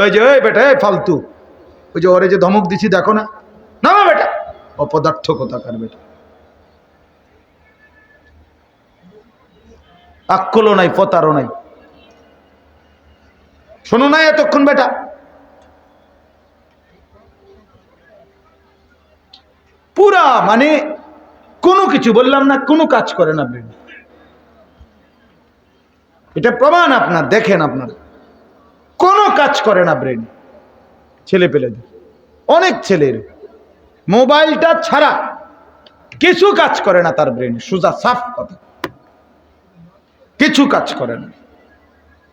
ওই যে ওই বেটা ফালতু। ওই যে, ওরে যে ধমক দিছি, দেখো না। নামা বেটা, অপদার্থ কোথাকার বেটা? আক্কলও নাই পতারও নাই। শোনো নাই এতক্ষণ, বেটা। পুরা মানে কোনো কিছু বললাম না, কোনো কাজ করে না এটা প্রমাণ আপনার, দেখেন আপনার। কাজ করে না ব্রেন ছেলে পেলে অনেক ছেলের। মোবাইলটা ছাড়া কিছু কাজ করে না তার ব্রেন সোজা সাফ কথা। কিছু কাজ করে না।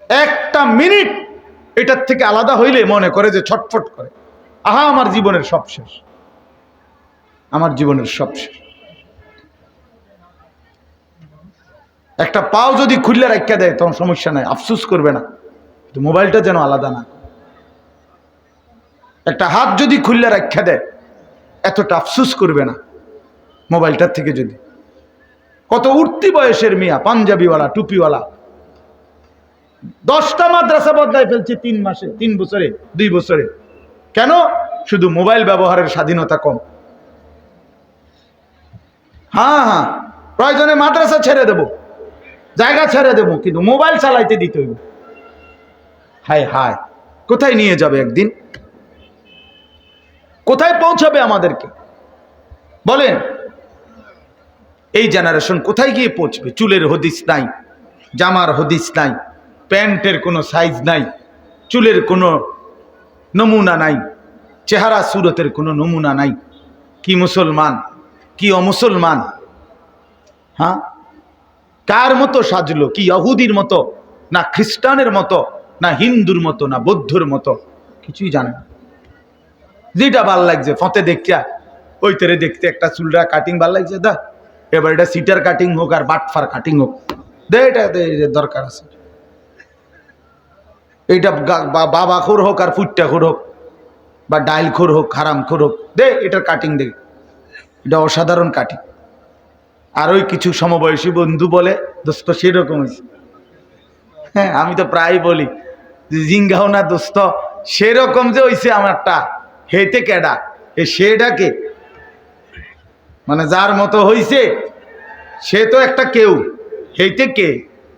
একটা মিনিট এটার থেকে আলাদা হইলে মনে করে যে ছটফট করে। আহা, আমার জীবনের সব শেষ। আমার জীবনের সব শেষ। একটা পাও যদি খুললে রাখা দেয়, তখন সমস্যা নাই। আফসুস করবে না। কিন্তু মোবাইলটা যেন আলাদা না। একটা হাত যদি খুললে রাখা দেয়, এতটা আফসুস করবে না মোবাইলটার থেকে যদি। কত উঠতি বয়সের মিয়া, পাঞ্জাবিওয়ালা, টুপিওয়ালা। দশটা মাদ্রাসা বদলায় ফেলছে তিন মাসে, তিন বছরে, দুই বছরে। কেন? শুধু মোবাইল ব্যবহারের স্বাধীনতা কম। হ্যাঁ হ্যাঁ প্রয়োজনে মাদ্রাসা ছেড়ে দেব, জায়গা ছেড়ে দেব, কিন্তু মোবাইল চালাইতে দিতে হইব। হায় হায়, কোথায় নিয়ে যাবে একদিন? কোথায় পৌঁছাবে আমাদেরকে? বলেন, এই জেনারেশন কোথায় গিয়ে পৌঁছবে? চুলের হদিস নাই, জামার হদিস নাই, প্যান্টের কোনো সাইজ নাই, চুলের কোনো নমুনা নাই, চেহারা সুরতের কোনো নমুনা নাই। কি মুসলমান, কি অমুসলমান? হ্যাঁ? কার মতো সাজলো? কি ইহুদির মতো, না খ্রিস্টানের মতো? না হিন্দুর মতো, না বৌদ্ধর মতো, কিছুই জানে না। যেটা ভালো লাগছে, ফতে দেখিয়া ওই তেরে দেখতে একটা চুলটা কাটিং ভালো লাগছে, দা, এবার এটা সিটার কাটিং হোক আর বাটফার কাটিং হোক, দে, এটা দরকার আছে। এইটা বাবা খোর হোক আর ফুটটা খোর হোক, বা ডাইল খোর হোক, হারাম খোর হোক, দে, এটার কাটিং দে। এটা অসাধারণ কাটিং আর ওই কিছু সমবয়সী বন্ধু বলে, দোস্ত, সেরকম হয়েছে। হ্যাঁ আমি তো প্রায় বলি জিঙ্গাও না দোস্ত, সেরকম যে হইছে আমারটা হেতে কেডা? এ সেটাকে মানে যার মতো হইছে, সে তো একটা কেউ। হেইতে কে?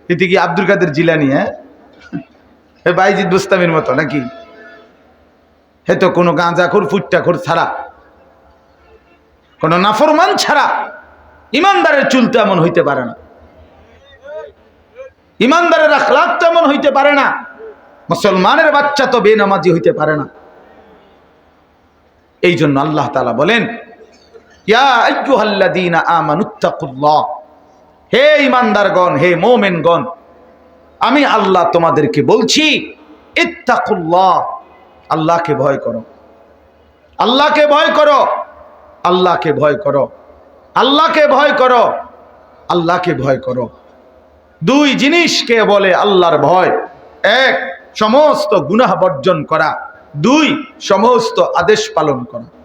হেতে কি আব্দুল কাদের জিলানি হ্যাঁ? হে বাইজিদ বুস্তামির মতো নাকি? হে তো কোনো গাঁজাখোর, ফুটটাখোর ছাড়া। কোনো নাফরমান ছাড়া। ইমানদারের চুল তো এমন হইতে পারে না। ইমানদারের আখলাক তেমন হইতে পারে না, মুসলমানের বাচ্চা তো বেনামাজি হইতে পারে না। এই জন্য আল্লাহ তালা বলেন হে ইমানদারগণ, হে মোমেনগণ, আমি আল্লাহ তোমাদেরকে বলছি, ইত্তাকুল্লাহ, আল্লাহকে ভয় করো। আল্লাহকে ভয় করো, আল্লাহকে ভয় করো। আল্লাহকে ভয় করো, আল্লাহকে ভয় করো। দুই জিনিসকে বলে আল্লাহর ভয়? এক, সমস্ত গুনাহ বর্জন করা। দুই, সমস্ত আদেশ পালন করা।